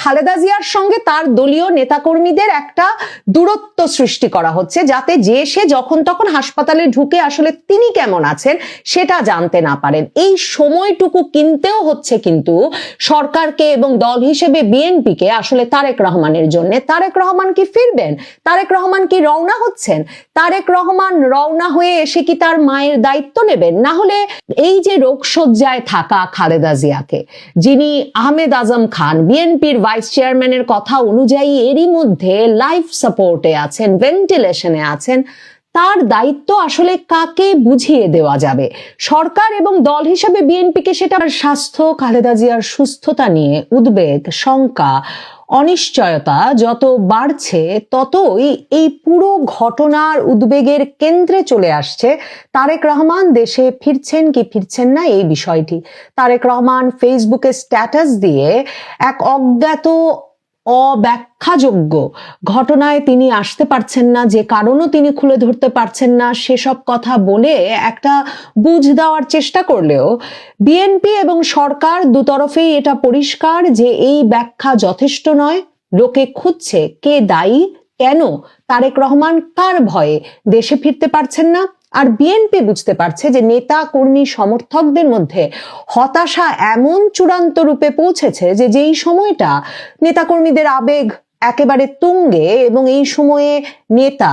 খালেদা জিয়ার সঙ্গে তার দলীয় নেতাকর্মীদের একটা দূরত্ব সৃষ্টি করা হচ্ছে যাতে যে সে যখন তখন হাসপাতালে ঢুকে আসলে তিনি কেমন আছেন সেটা জানতে না পারেন। এই সময়টুকু কিনতেও হচ্ছে কিন্তু সরকারকে এবং দল হিসেবে বিএনপিকে আসলে তারেক রহমানের জন্য। তারেক রহমান কি ফিরবেন? তারেক রহমান কি রওনা হচ্ছেন? তারেক রহমান রওনা হয়ে এসে কি তার মায়ের দায়িত্ব নেবেন? না হলে এই যে রোগসজ্জায় থাকা খালেদা জিয়াকে, যিনি আহমেদ আজম খান, বিএনপির ভাইস চেয়ারম্যানের কথা অনুযায়ী এরই মধ্যে লাইফ সাপোর্টে আছেন ভেন্টিলেশনে আছেন। তার দায়িত্ব আসলে কাকে বুঝিয়ে দেওয়া যাবে? সরকার এবং দল হিসেবে বিএনপিকে সেটা স্বাস্থ্য, খালেদা জিয়ার সুস্থতা নিয়ে উদ্বেগ, শঙ্কা অনিশ্চয়তা যত বাড়ছে, ততই এই পুরো ঘটনার উদ্বেগের কেন্দ্রে চলে আসছে। তারেক রহমান দেশে ফিরছেন কি ফিরছেন না এই বিষয়টি। তারেক রহমান ফেসবুকে স্ট্যাটাস দিয়ে এক অজ্ঞাত অব্যাখ্যাযোগ্য। ঘটনায় তিনি আসতে পারছেন না, যে কারণও তিনি খুলে ধরতে পারছেন না, সেসব কথা বলে একটা বুঝ দেওয়ার চেষ্টা করলেও বিএনপি এবং সরকার দুতরফেই এটা পরিষ্কার যে এই ব্যাখ্যা যথেষ্ট নয়। লোকে খুঁজছে কে দায়ী, কেন, তারেক রহমান কার ভয়ে দেশে ফিরতে পারছেন না? আর বিএনপি বুঝতে পারছে যে নেতা, কর্মী, সমর্থকদের মধ্যে হতাশা এমন চূড়ান্ত রূপে পৌঁছেছে যে যেই সময়টা নেতাকর্মীদের আবেগ একেবারে তুঙ্গে এবং এই সময়ে নেতা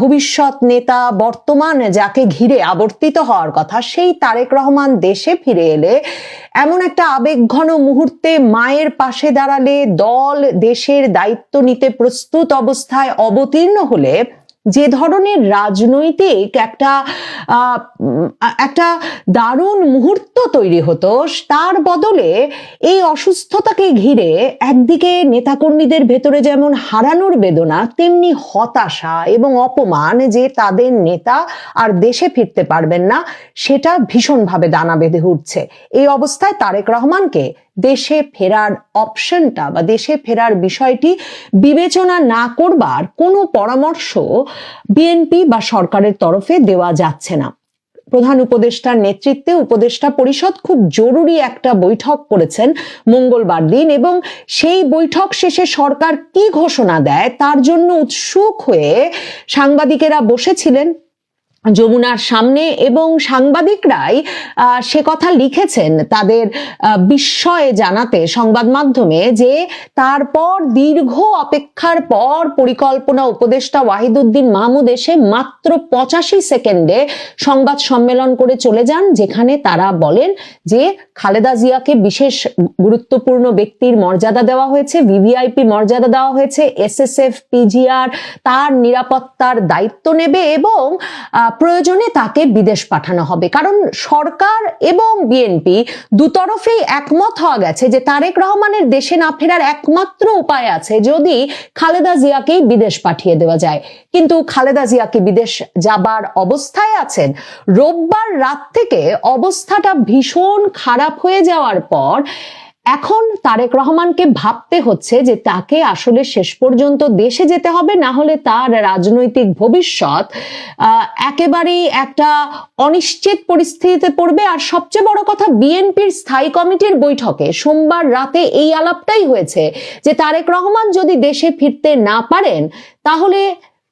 ভবিষ্যৎ নেতা, বর্তমান যাকে ঘিরে আবর্তিত হওয়ার কথা, সেই তারেক রহমান দেশে ফিরে এলে এমন একটা আবেগঘন মুহূর্তে মায়ের পাশে দাঁড়ালে দল, দেশের দায়িত্ব নিতে প্রস্তুত অবস্থায় অবতীর্ণ হলে যে ধরনের রাজনৈতিক একটা একটা দারুণ মুহূর্ত তৈরি হতো, তার বদলে এই অসুস্থতাকে ঘিরে একদিকে নেতাকর্মীদের ভেতরে যেমন হারানোর বেদনা, তেমনি হতাশা এবং অপমান যে তাদের নেতা আর দেশে ফিরতে পারবেন না, সেটা ভীষণভাবে দানা বেঁধে উঠছে। এই অবস্থায় তারেক রহমানকে দেশে ফেরার অপশনটা বা দেশে ফেরার বিষয়টি বিবেচনা না করবার কোনো পরামর্শ বিএনপি বা সরকারের তরফে দেওয়া যাচ্ছে না। প্রধান উপদেষ্টার নেতৃত্বে উপদেষ্টা পরিষদ খুব জরুরি একটা বৈঠক করেছেন মঙ্গলবার দিন এবং সেই বৈঠক শেষে সরকার কি ঘোষণা দেয় তার জন্য উৎসুক হয়ে সাংবাদিকেরা বসেছিলেন। যমুনার সামনে এবং সাংবাদিকরাই সে কথা লিখেছেন তাদের বিস্ময়ে জানাতে সংবাদ মাধ্যমে যে তারপর দীর্ঘ অপেক্ষার পর পরিকল্পনা উপদেষ্টা ওয়াহিদুদ্দিন মাহমুদ এসে মাত্র পঁচাশি সেকেন্ডে সংবাদ সম্মেলন করে চলে যান, যেখানে তারা বলেন যে খালেদা জিয়াকে বিশেষ গুরুত্বপূর্ণ ব্যক্তির মর্যাদা দেওয়া হয়েছে, ভিভিআইপি মর্যাদা দেওয়া হয়েছে, এসএসএফ, পিজিআর তার নিরাপত্তার দায়িত্ব নেবে এবং প্রয়োজনে তাকে বিদেশ পাঠানো হবে। কারণ সরকার এবং বিএনপি দুতরফেই একমত হওয়া গেছে যে তারেক রহমানের দেশে না ফেরার একমাত্র উপায় আছে যদি খালেদা জিয়াকেই বিদেশ পাঠিয়ে দেওয়া যায়। কিন্তু খালেদা জিয়া কি বিদেশ যাবার অবস্থায় আছেন। রোববার রাত থেকে অবস্থাটা ভীষণ খারাপ হয়ে যাওয়ার পর এখন তারেক রহমানকে ভাবতে হচ্ছে যে তাকে আসলে শেষ পর্যন্ত দেশে যেতে হবে, না হলে তার রাজনৈতিক ভবিষ্যৎ একেবারেই একটা অনিশ্চিত পরিস্থিতিতে পড়বে। আর সবচেয়ে বড় কথা, বিএনপির স্থায়ী কমিটির বৈঠকে সোমবার রাতে এই আলাপটাই হয়েছে যে তারেক রহমান যদি দেশে ফিরতে না পারেন, তাহলে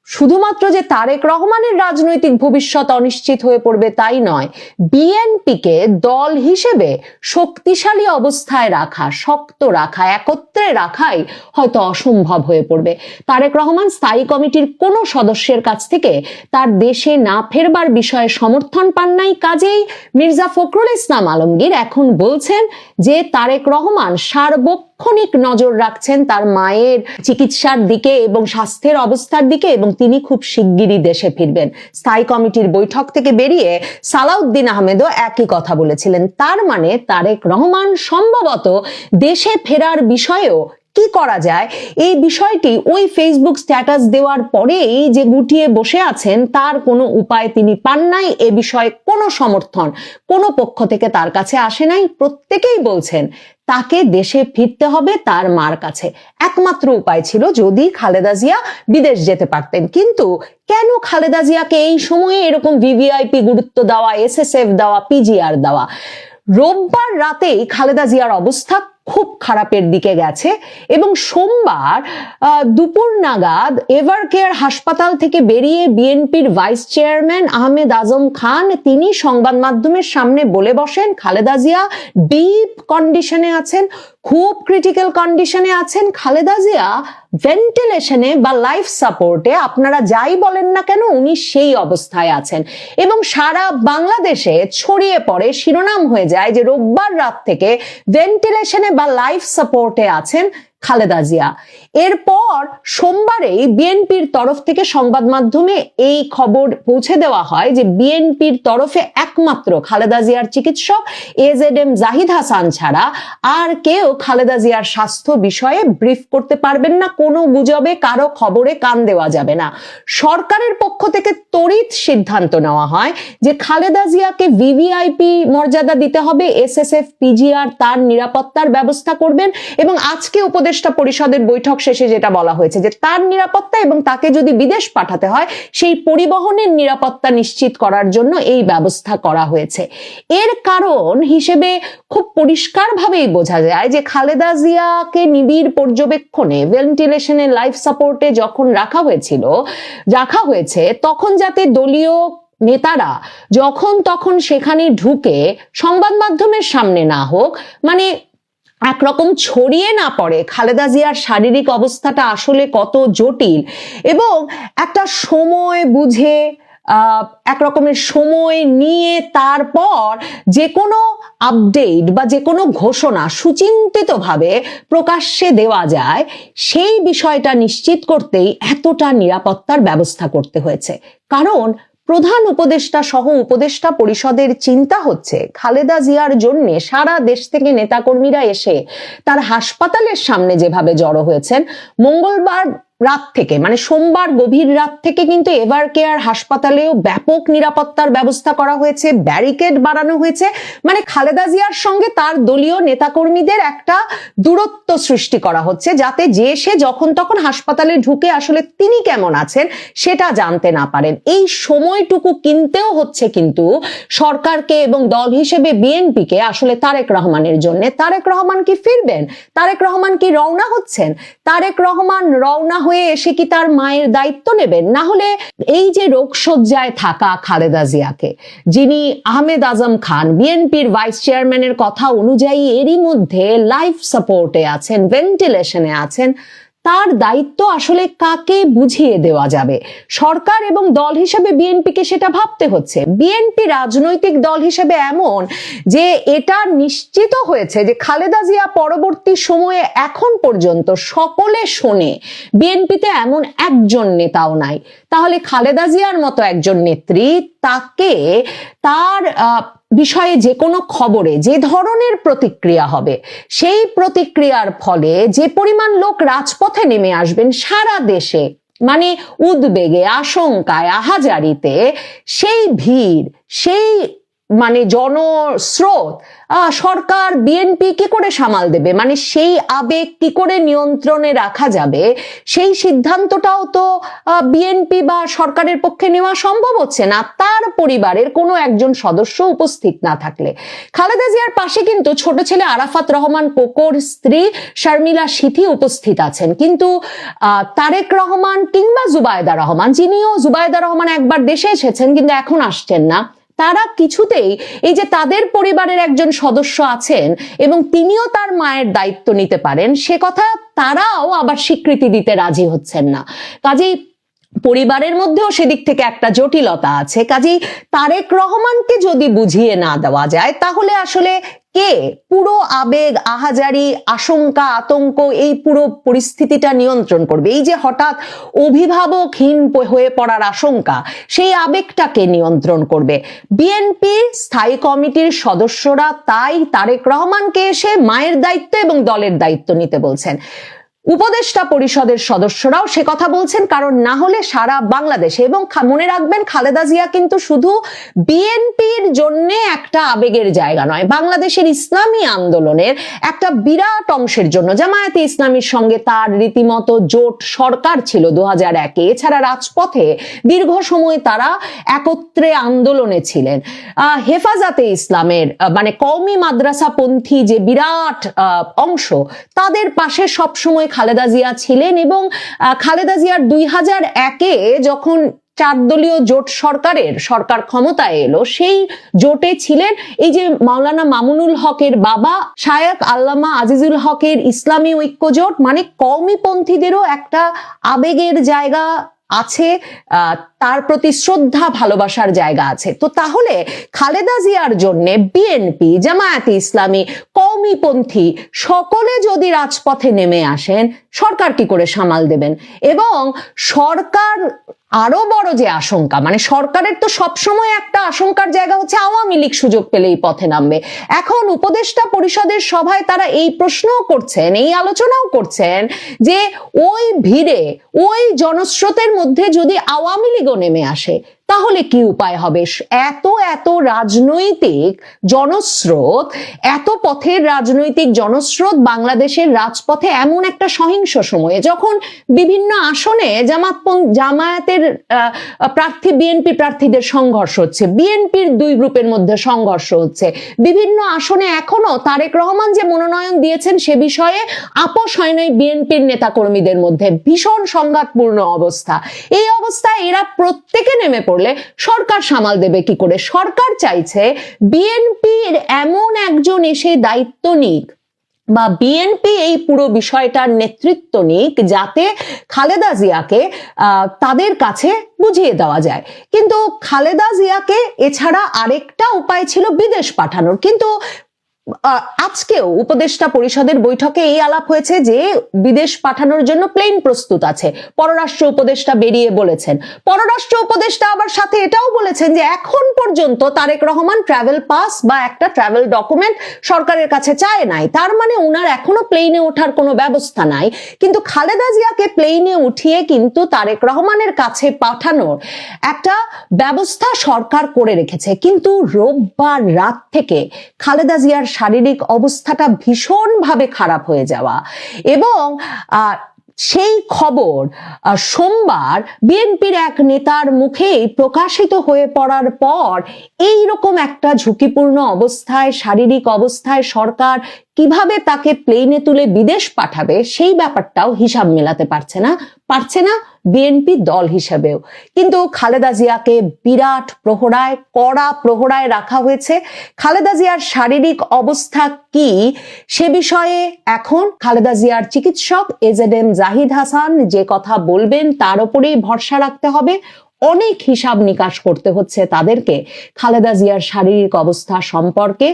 শুধুমাত্র যে তারেক রহমানের রাজনৈতিক ভবিষ্যৎ অনিশ্চিত হয়ে পড়বে তাই নয়, বিএনপিকে দল হিসেবে শক্তিশালী অবস্থায় রাখা, শক্ত রাখা, একত্রে রাখাই হয়তো অসম্ভব হয়ে পড়বে। তারেক রহমান স্থায়ী কমিটির কোনো সদস্যের কাছ থেকে তার দেশে না ফেরবার বিষয়ে সমর্থন পান নাই কাজেই মির্জা ফখরুল ইসলাম আলমগীর এখন বলছেন যে তারেক রহমান সার্বক্ষণিক নজর রাখছেন তার মায়ের চিকিৎসার দিকে এবং স্বাস্থ্যের অবস্থার দিকে এবং তিনি খুব শিগগিরই দেশে ফিরবেন। স্থায়ী কমিটির বৈঠক থেকে বেরিয়ে সালাউদ্দিন আহমেদও একই কথা বলেছিলেন। তার মানে তারেক রহমান সম্ভবত দেশে ফেরার বিষয়েও কি করা যায়? এই বিষয়টি ওই ফেসবুক স্ট্যাটাস দেওয়ার পরেই যে গুটিয়ে বসে আছেন, তার কোনো উপায় তিনি পান নাই? এ বিষয়ে কোনো সমর্থন কোনো পক্ষ থেকে তার কাছে আসে নাই? প্রত্যেকেই বলছেন, তাকে দেশে ফিরতে হবে তার মার কাছে। একমাত্র উপায় ছিল যদি খালেদা জিয়া বিদেশ যেতে পারতেন। কিন্তু কেন খালেদা জিয়াকে এই সময়ে এরকম ভিভিআইপি গুরুত্ব দেওয়া এসএসএফ দেওয়া পিজিআর দেওয়া? রোববার রাতেই খালেদা জিয়ার অবস্থা খুব খারাপের দিকে গেছে এবং সোমবার দুপুর নাগাদ এভার কেয়ার হাসপাতাল থেকে বেরিয়ে বিএনপির ভাইস চেয়ারম্যান আহমেদ আজম খান তিনি সংবাদ মাধ্যমের সামনে বলে বসেন, খালেদা জিয়া ডিপ কন্ডিশনে আছেন, খুব ক্রিটিক্যাল কন্ডিশনে আছেন, খালেদা জিয়া ভেন্টিলেশনে বা লাইফ সাপোর্টে আপনারা যাই বলেন না কেন, উনি সেই অবস্থায় আছেন। এবং সারা বাংলাদেশে ছড়িয়ে পড়ে, শিরোনাম হয়ে যায় যে রোববার রাত থেকে ভেন্টিলেশনে বা লাইফ সাপোর্টে আছেন খালেদা জিয়া। এরপর সোমবারেই বিএনপির তরফ থেকে সংবাদ মাধ্যমে এই খবর পৌঁছে দেওয়া হয় যে বিএনপির তরফে একমাত্র খালেদা জিয়ার চিকিৎসক এজেড এম জাহিদ হাসান ছাড়া আর কেউ খালেদা জিয়ার স্বাস্থ্য বিষয়ে ব্রিফ করতে পারবেন না, কোনো গুজবে, কারও খবরে কান দেওয়া যাবে না। সরকারের পক্ষ থেকে তড়িৎ সিদ্ধান্ত নেওয়া হয় যে খালেদা জিয়াকে ভিভিআইপি মর্যাদা দিতে হবে, এসএসএফ, পিজিআর তার নিরাপত্তার ব্যবস্থা করবেন এবং আজকে উপদেষ্টা পরিষদের বৈঠক শেষে যেটা বলা হয়েছে যে তার নিরাপত্তা এবং তাকে যদি বিদেশ পাঠাতে হয়, সেই পরিবহনের নিরাপত্তা নিশ্চিত করার জন্য এই ব্যবস্থা করা হয়েছে। এর কারণ হিসেবে খুব পরিষ্কারভাবেই বোঝা যায় যে খালেদা জিয়াকে নিবিড় পর্যবেক্ষণে, ভেন্টিলেশনে, লাইফ সাপোর্টে যখন রাখা হয়েছিল, রাখা হয়েছে, তখন যাতে দলীয় নেতারা যখন তখন সেখানে ঢুকে, সংবাদ মাধ্যমের সামনে না হোক মানে একরকম ছড়িয়ে না পড়ে। খালেদা জিয়ার শারীরিক অবস্থাটা আসলে কত জটিল এবং একটা সময় বুঝে আহ, এক রকমের সময় নিয়ে তারপর যে কোনো আপডেট বা যে কোনো ঘোষণা সুচিন্তিতভাবে প্রকাশ্যে দেওয়া যায় সেই বিষয়টা নিশ্চিত করতেই এতটা নিরাপত্তার ব্যবস্থা করতে হয়েছে। কারণ প্রধান উপদেষ্টা সহ উপদেষ্টা পরিষদের চিন্তা হচ্ছে। খালেদা জিয়ার জন্য সারা দেশ থেকে নেতাকর্মীরা এসে তার হাসপাতালের সামনে যেভাবে জড়ো হয়েছেন, মঙ্গলবার রাত থেকে মানে সোমবার গভীর রাত থেকে কিন্তু এভার কেয়ার হাসপাতালেও ব্যাপক নিরাপত্তার ব্যবস্থা করা হয়েছে, ব্যারিকেড বাড়ানো হয়েছে। মানে খালেদা জিয়ার সঙ্গে তার দলীয় নেতাকর্মীদের একটা দূরত্ব সৃষ্টি করা হচ্ছে, যাতে যে সে যখন তখন হাসপাতালে ঢুকে আসলে তিনি কেমন আছেন সেটা জানতে না পারেন। এই সময়টুকু কিনতেও হচ্ছে কিন্তু সরকারকে এবং দল হিসেবে বিএনপিকে আসলে তারেক রহমানের জন্য। তারেক রহমান কি ফিরবেন? তারেক রহমান কি রওনা হচ্ছেন? তারেক রহমান রওনা হয়ে এসে কি তার মায়ের দায়িত্ব নেবেন? না হলে এই যে রোগশয্যায় থাকা খালেদা জিয়াকে, যিনি আহমেদ আজম খান, বিএনপির ভাইস চেয়ারম্যানের কথা অনুযায়ী এরই মধ্যে লাইফ সাপোর্টে আছেন, ভেন্টিলেশনে আছেন তার দায়িত্ব আসলে কাকে বুঝিয়ে দেওয়া যাবে? সরকার এবং দল হিসেবে বিএনপিকে সেটা ভাবতে হচ্ছে। বিএনপি রাজনৈতিক দল হিসেবে এমন যে এটা নিশ্চিত হয়েছে যে খালেদা জিয়া পরবর্তী সময়ে এখন পর্যন্ত সকলে শোনে, বিএনপিতে এমন একজন নেতাও নাই। তাহলে খালেদা জিয়ার মতো একজন নেত্রী তাকে তার বিষয়ে যে কোনো খবরে যে ধরনের প্রতিক্রিয়া হবে, সেই প্রতিক্রিয়ার ফলে যে পরিমাণ লোক রাজপথে নেমে আসবেন সারা দেশে মানে উদ্বেগে, আশঙ্কায়, আহাজারিতে, সেই ভিড়, সেই মানে জনস্রোত সরকার বিএনপি কি করে সামাল দেবে? মানে সেই আবেগ কি করে নিয়ন্ত্রণে রাখা যাবে? সেই সিদ্ধান্তটাও তো বিএনপি বা সরকারের পক্ষে নেওয়া সম্ভব হচ্ছে না। তার পরিবারের কোনো একজন সদস্য উপস্থিত না থাকলে। খালেদা জিয়ার পাশে কিন্তু ছোট ছেলে আরাফাত রহমান কোকোর স্ত্রী শর্মিলা সিথি উপস্থিত আছেন। কিন্তু তারেক রহমান কিংবা জুবায়দা রহমান, যিনিও জুবায়দা রহমান একবার দেশে এসেছেন, কিন্তু এখন আসছেন না। তারা কিছুতেই এই যে তাদের পরিবারের একজন সদস্য আছেন এবং তিনিও তার মায়ের দায়িত্ব নিতে পারেন, সে কথা তারাও আবার স্বীকৃতি দিতে রাজি হচ্ছেন না। কাজেই পরিবারের মধ্যেও সেদিক থেকে একটা জটিলতা আছে। কাজেই তারেক রহমানকে যদি বুঝিয়ে না দেওয়া যায়, তাহলে আসলে কে? পুরো আবেগ, আহাজারি, আশঙ্কা, আতঙ্ক, এই পুরো পরিস্থিতিটা নিয়ন্ত্রণ করবে। এই যে হঠাৎ অভিভাবকহীন হয়ে পড়ার আশঙ্কা, সেই আবেগটাকে নিয়ন্ত্রণ করবে। বিএনপি স্থায়ী কমিটির সদস্যরা তাই তারেক রহমানকে এসে মায়ের দায়িত্ব এবং দলের দায়িত্ব নিতে বলছেন। উপদেষ্টা পরিষদের সদস্যরাও সে কথা বলছেন, কারণ না হলে সারা বাংলাদেশে এবং মনে রাখবেন, খালেদা জিয়া কিন্তু শুধু বিএনপির জন্য একটা আবেগের জায়গা নয়, বাংলাদেশের ইসলামী আন্দোলনের একটা বিরাট অংশের জন্য। জামায়াতে ইসলামীর সঙ্গে তার রীতিমতো জোট সরকার ছিল দু হাজার একে, এছাড়া রাজপথে দীর্ঘ সময় তারা একত্রে আন্দোলনে ছিলেন। হেফাজতে ইসলামের মানে কওমি মাদ্রাসা পন্থী যে বিরাট অংশ, তাদের পাশে সবসময় খালেদা জিয়া ছিলেন এবং খালেদা জিয়ার দুই হাজার একে যখন চার দলীয় জোট সরকারের সরকার ক্ষমতায় এলো, সেই জোটে ছিলেন এই যে মাওলানা মামুনুল হকের বাবা শায়ক আল্লামা আজিজুল হকের ইসলামী ঐক্য জোট মানে কওমিপন্থীদেরও একটা আবেগের জায়গা আছে তার প্রতি শ্রদ্ধা, ভালোবাসার জায়গা আছে। তো তাহলে খালেদা জিয়ার জন্য বিএনপি, জামায়াতে ইসলামী কৌমিপন্থী সকলে যদি রাজপথে নেমে আসেন, সরকার কি করে সামাল দেবেন? এবং সরকার আরও বড় যে আশঙ্কা মানে সরকারের তো সবসময় একটা আশঙ্কার জায়গা হচ্ছে আওয়ামী লীগ সুযোগ পেলেই পথে নামবে। এখন উপদেষ্টা পরিষদের সভায় তারা এই প্রশ্নও করছেন, এই আলোচনাও করছেন যে ওই ভিড়ে, ওই জনস্রোতের মধ্যে যদি আওয়ামী লীগও নেমে আসে তাহলে কি উপায় হবে? এত এত রাজনৈতিক জনস্রোত, এত পথের রাজনৈতিক জনস্রোত বাংলাদেশের রাজপথে এমন একটা সহিংস সময়ে যখন বিভিন্ন আসনে জামাত জামায়াতের প্রার্থী, বিএনপি প্রার্থীদের সংঘর্ষ হচ্ছে, বিএনপির দুই গ্রুপের মধ্যে সংঘর্ষ হচ্ছে, বিভিন্ন আসনে এখনও তারেক রহমান যে মনোনয়ন দিয়েছেন সে বিষয়ে আপোষ হয় নাই বিএনপির নেতাকর্মীদের মধ্যে, ভীষণ সংঘাতপূর্ণ অবস্থা। এই অবস্থায় এরা প্রত্যেকে নেমে পড়লে সরকার সামাল দেবে কি করে? সরকার চাইছে বিএনপির এমন একজন এসে দায়িত্ব নিক বা বিএনপি এই পুরো বিষয়টার নেতৃত্ব নিক যাতে খালেদা জিয়াকে তাদের কাছে বুঝিয়ে দেওয়া যায়। কিন্তু খালেদা জিয়াকে এছাড়া আরেকটা উপায় ছিল বিদেশ পাঠানোর। কিন্তু আজকেও উপদেষ্টা পরিষদের বৈঠকে এই আলাপ হয়েছে যে বিদেশ পাঠানোর জন্য প্লেন প্রস্তুত আছে। পররাষ্ট্র উপদেষ্টা বেরিয়ে বলেছেন। পররাষ্ট্র উপদেষ্টা আবার সাথে এটাও বলেছেন যে এখন পর্যন্ত তারেক রহমান ট্রাভেল পাস বা একটা ট্রাভেল ডকুমেন্ট সরকারের কাছে চায় নাই। তার মানে উনার এখনও প্লেনে ওঠার কোনো ব্যবস্থা নাই। কিন্তু খালেদা জিয়াকে প্লেনে উঠিয়ে কিন্তু তারেক রহমানের কাছে পাঠানোর একটা ব্যবস্থা সরকার করে রেখেছে। কিন্তু রোববার রাত থেকে খালেদা জিয়ার শারীরিক অবস্থাটা ভীষণভাবে খারাপ হয়ে যাওয়া। এবং সেই খবর সোমবার বিএনপির এক নেতার মুখেই প্রকাশিত হয়ে পড়ার পর এই রকম একটা ঝুঁকিপূর্ণ অবস্থায়, শারীরিক অবস্থায় সরকার কীভাবে তাকে প্লেনে তুলে বিদেশ পাঠাবে, সেই ব্যাপারটাও হিসাব মেলাতে পারছে না পারছে না বিএনপি দল হিসেবেও। কিন্তু খালেদা জিয়াকে বিরাট প্রহরায়, কড়া প্রহরায় রাখা হয়েছে। খালেদা জিয়ার শারীরিক অবস্থা কি, সে বিষয়ে এখন খালেদা জিয়ার চিকিৎসক এজেড এম জাহিদ হাসান যে কথা বলবেন তার উপরেই ভরসা রাখতে হবে। অনেক হিসাব নিকাশ করতে হচ্ছে তাদেরকে, খালেদা জিয়ার শারীরিক অবস্থা সম্পর্কে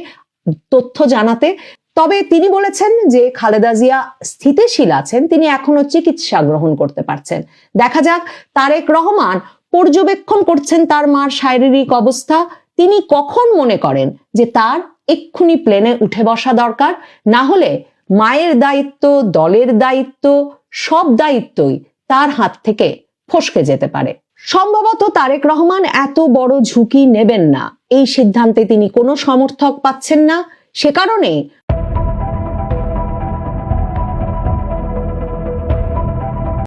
তথ্য জানাতে। তবে তিনি বলেছেন যে খালেদা জিয়া স্থিতিশীল আছেন, তিনি এখনও চিকিৎসা গ্রহণ করতে পারছেন। দেখা যাক, তারেক রহমান পর্যবেক্ষণ করছেন তার মার শারীরিক অবস্থা, তিনি কখন মনে করেন যে তার এক্ষুনি প্লেনে উঠে বসা দরকার? না হলে মায়ের দায়িত্ব, দলের দায়িত্ব, সব দায়িত্বই তার হাত থেকে ফসকে যেতে পারে। সম্ভবত তারেক রহমান এত বড় ঝুঁকি নেবেন না। এই সিদ্ধান্তে তিনি কোনো সমর্থক পাচ্ছেন না। সে কারণে